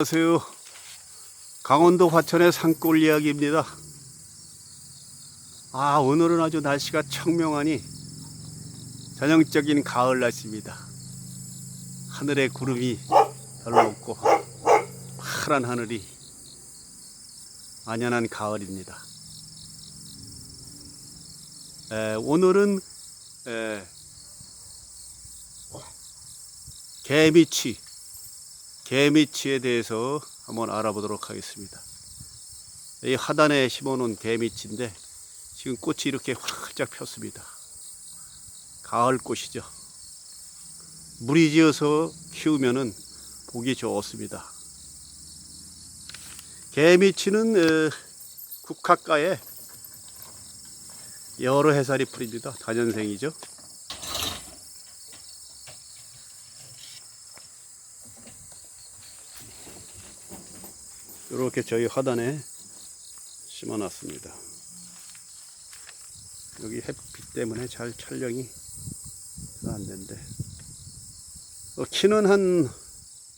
안녕하세요. 강원도 화천의 산골 이야기입니다. 아, 오늘은 아주 날씨가 청명하니 전형적인 가을 날씨입니다. 하늘에 구름이 별로 없고 파란 하늘이 안연한 가을입니다. 에, 오늘은 에, 개미치 개미치에 대해서 한번 알아보도록 하겠습니다. 이 하단에 심어놓은 개미치인데 지금 꽃이 이렇게 활짝 폈습니다. 가을 꽃이죠. 무리 지어서 키우면은 보기 좋습니다. 개미치는 어, 국화가에 여러 해살이 풀입니다. 다년생이죠. 이렇게 저희 하단에 심어놨습니다. 여기 햇빛 때문에 잘 촬영이 안 된대. 어, 키는 한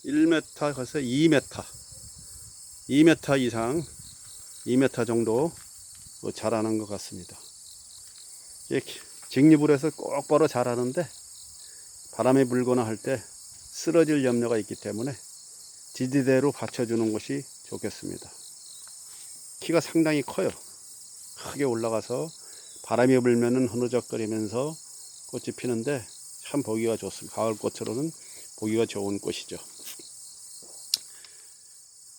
1m 가서 2m, 2m 이상, 2m 정도 어, 자라는 것 같습니다. 직립을 해서 꼭바로 자라는데 바람이 불거나 할 때 쓰러질 염려가 있기 때문에 지지대로 받쳐주는 것이 좋겠습니다. 키가 상당히 커요. 크게 올라가서 바람이 불면은 흐느적거리면서 꽃이 피는데 참 보기가 좋습니다. 가을 꽃으로는 보기가 좋은 꽃이죠.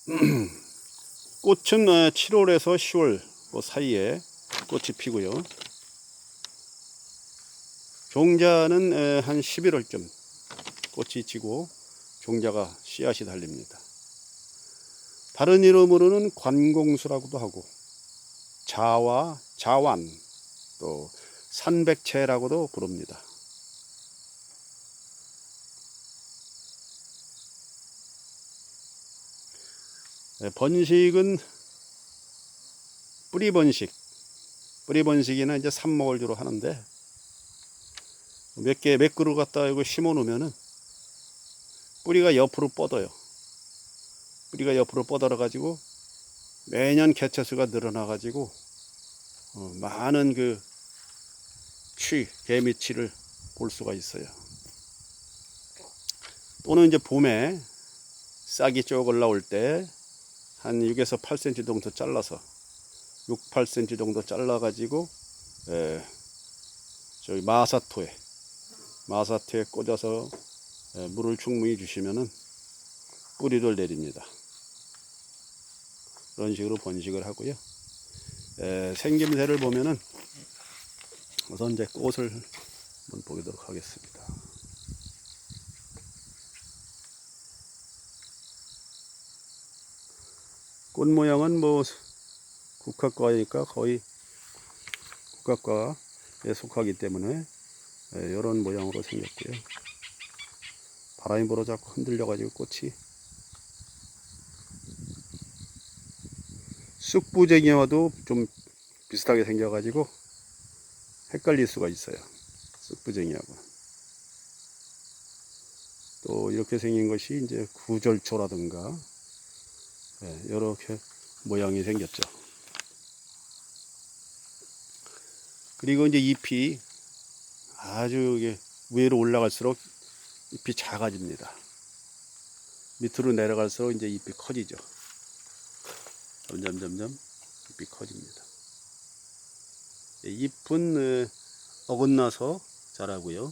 꽃은 7월에서 10월 그 사이에 꽃이 피고요. 종자는 한 11월쯤 꽃이 지고 종자가 씨앗이 달립니다. 다른 이름으로는 관공수라고도 하고 자와 자완 또 산백채라고도 부릅니다. 네, 번식은 뿌리 번식, 뿌리 번식이나 이제 삽목을 주로 하는데 몇 개 몇 그루 갖다 이거 심어 놓으면은 뿌리가 옆으로 뻗어요. 뿌리가 옆으로 뻗어라 가지고 매년 개체수가 늘어나 가지고 어, 많은 그 취, 개미치를 볼 수가 있어요. 또는 이제 봄에 싹이 쭉 올라올 때 한 6에서 8cm 정도 잘라서 6, 8cm 정도 잘라 가지고 에, 저기 마사토에 마사토에 꽂아서 에, 물을 충분히 주시면은 뿌리를 내립니다. 그런 식으로 번식을 하고요. 에, 생김새를 보면은 우선 이제 꽃을 한번 보도록 하겠습니다. 꽃 모양은 뭐 국화과니까 거의 국화과에 속하기 때문에 이런 모양으로 생겼고요. 바람이 불어 자꾸 흔들려 가지고 꽃이 쑥부쟁이와도 좀 비슷하게 생겨가지고 헷갈릴 수가 있어요. 쑥부쟁이하고. 또 이렇게 생긴 것이 이제 구절초라든가 이렇게 모양이 생겼죠. 그리고 이제 잎이 아주 이게 위로 올라갈수록 잎이 작아집니다. 밑으로 내려갈수록 이제 잎이 커지죠. 점점 점점 잎이 커집니다. 잎은 어, 어긋나서 자라고요.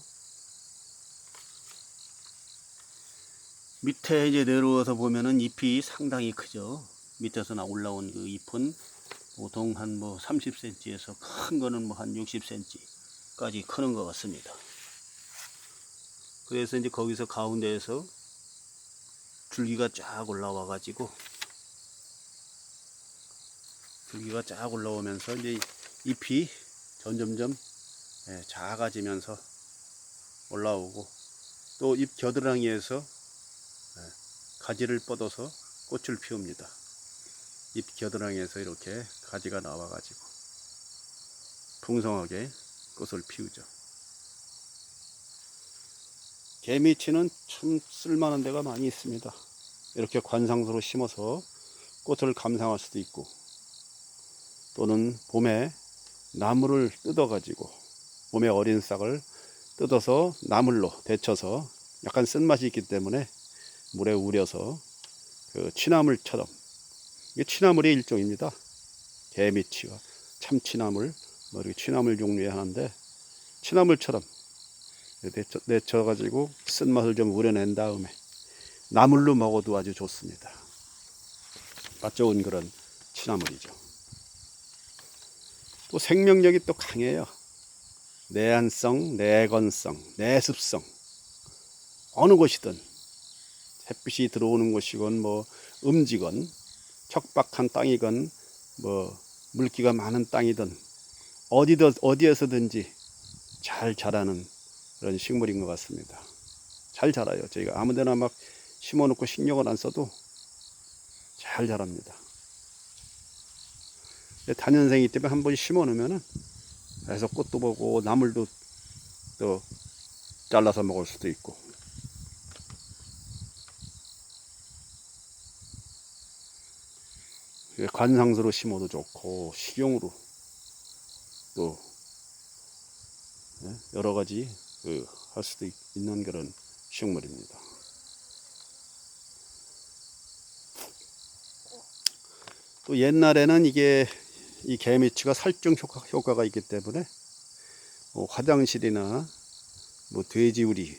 밑에 이제 내려와서 보면은 잎이 상당히 크죠. 밑에서 나 올라온 그 잎은 보통 한 뭐 30cm에서 큰 거는 뭐 한 60cm까지 크는 것 같습니다. 그래서 이제 거기서 가운데에서 줄기가 쫙 올라와 가지고 줄기가 쫙 올라오면서 이제 잎이 점점점 예, 작아지면서 올라오고 또 잎 겨드랑이에서 예, 가지를 뻗어서 꽃을 피웁니다. 잎 겨드랑이에서 이렇게 가지가 나와 가지고 풍성하게 꽃을 피우죠. 개미치는 참 쓸만한 데가 많이 있습니다. 이렇게 관상수로 심어서 꽃을 감상할 수도 있고 또는 봄에 나무를 뜯어 가지고 봄에 어린 싹을 뜯어서 나물로 데쳐서 약간 쓴맛이 있기 때문에 물에 우려서 그 취나물처럼 이게 취나물의 일종입니다. 개미치와 참취나물 뭐 이렇게 취나물 종류의 하나인데 취나물처럼 데쳐, 데쳐 가지고 쓴맛을 좀 우려낸 다음에 나물로 먹어도 아주 좋습니다. 맛 좋은 그런 취나물이죠. 또 생명력이 또 강해요. 내한성, 내건성, 내습성. 어느 곳이든 햇빛이 들어오는 곳이건 뭐 음지건 척박한 땅이건 뭐 물기가 많은 땅이든 어디든 어디에서든지 잘 자라는 그런 식물인 것 같습니다. 잘 자라요. 저희가 아무데나 막 심어놓고 신경을 안 써도 잘 자랍니다. 단연생이기 때문에 한 번 심어 놓으면은 그래서 꽃도 보고 나물도 또 잘라서 먹을 수도 있고 관상수로 심어도 좋고 식용으로 또 예, 여러 가지 그할 수도 있- 있는 그런 식물입니다. 또 옛날에는 이게 이 개미치가 살증 효과, 효과 가 있기 때문에 뭐 화장실이나 뭐 돼지우리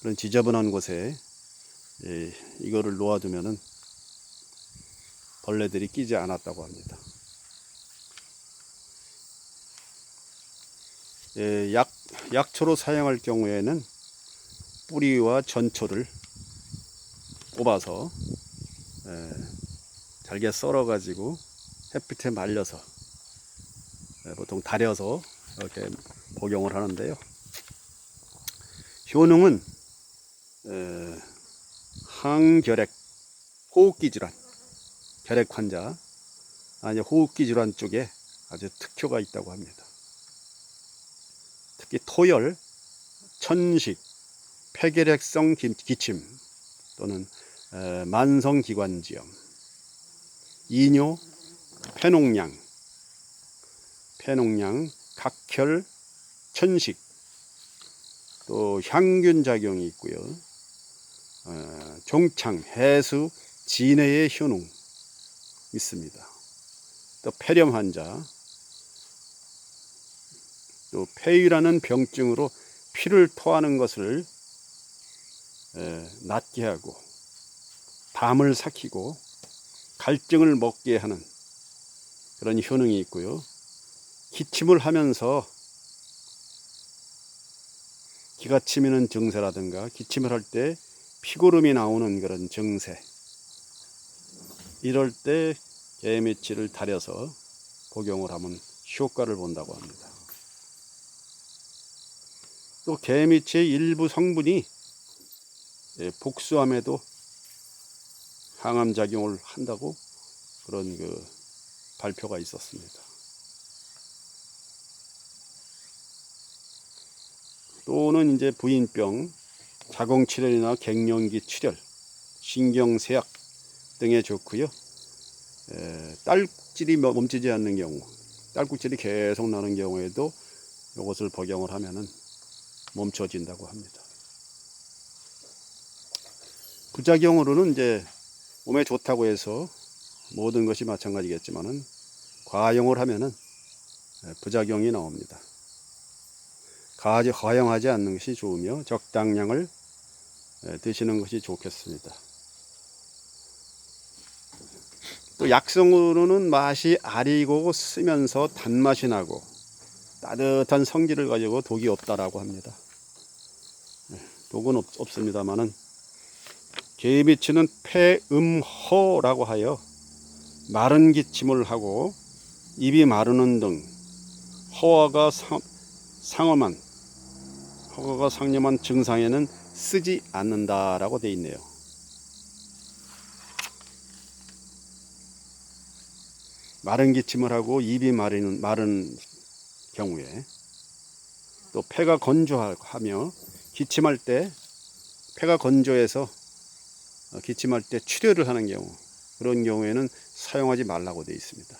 그런 지저분한 곳에 예, 이거를 놓아두면은 벌레들이 끼지 않았다고 합니다. 예, 약, 약초로 사용할 경우에는 뿌리와 전초를 뽑아서 예, 잘게 썰어 가지고 햇빛에 말려서 예, 보통 달여서 이렇게 복용을 하는데요. 효능은 에, 항결핵, 호흡기 질환, 결핵 환자, 아니 호흡기 질환 쪽에 아주 특효가 있다고 합니다. 특히 토열, 천식, 폐결핵성 기- 기침 또는 에, 만성기관지염, 이뇨, 폐농량, 폐농량, 각혈, 천식, 또 향균 작용이 있고요. 어, 종창, 해수, 진해의 효능 있습니다. 또 폐렴 환자, 또 폐유라는 병증으로 피를 토하는 것을 에, 낫게 하고 담을 삭히고 갈증을 먹게 하는 그런 효능이 있고요. 기침을 하면서 기가 치미는 증세라든가 기침을 할 때 피고름이 나오는 그런 증세 이럴 때 개미치를 달여서 복용을 하면 효과를 본다고 합니다. 또 개미치의 일부 성분이 예, 복수암에도 항암 작용을 한다고 그런 그 발표가 있었습니다. 또는 이제 부인병, 자궁출혈이나 갱년기 출혈, 신경쇠약 등에 좋고요. 에, 딸질이 멈추지 않는 경우, 딸꾹질이 계속 나는 경우에도 이것을 복용을 하면은 멈춰진다고 합니다. 부작용으로는 이제 몸에 좋다고 해서 모든 것이 마찬가지겠지만은 과용을 하면은 부작용이 나옵니다. 과용하지 않는 것이 좋으며 적당량을 예, 드시는 것이 좋겠습니다. 또 약성으로는 맛이 아리고 쓰면서 단맛이 나고 따뜻한 성질을 가지고 독이 없다라고 합니다. 예, 독은 없, 없습니다만은 개미치는 폐음허라고 하여 마른 기침을 하고 입이 마르는 등 허화가 상, 상엄한 허가가 상념한 증상에는 쓰지 않는다라고 돼 있네요. 마른 기침을 하고 입이 마르는 마른 경우에 또 폐가 건조하며 기침할 때 폐가 건조해서 어, 기침할 때 출혈을 하는 경우 그런 경우에는 사용하지 말라고 되어 있습니다.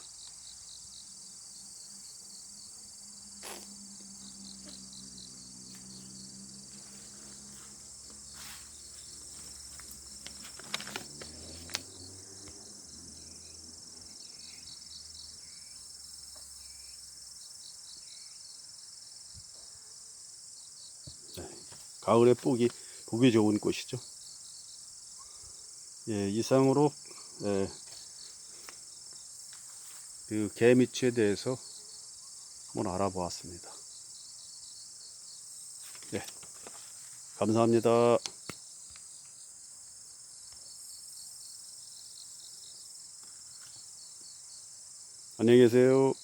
가을에 보기 보기 좋은 꽃이죠. 예, 이상으로 예, 그 개미치에 대해서 한번 알아보았습니다. 예, 감사합니다. 안녕히 계세요.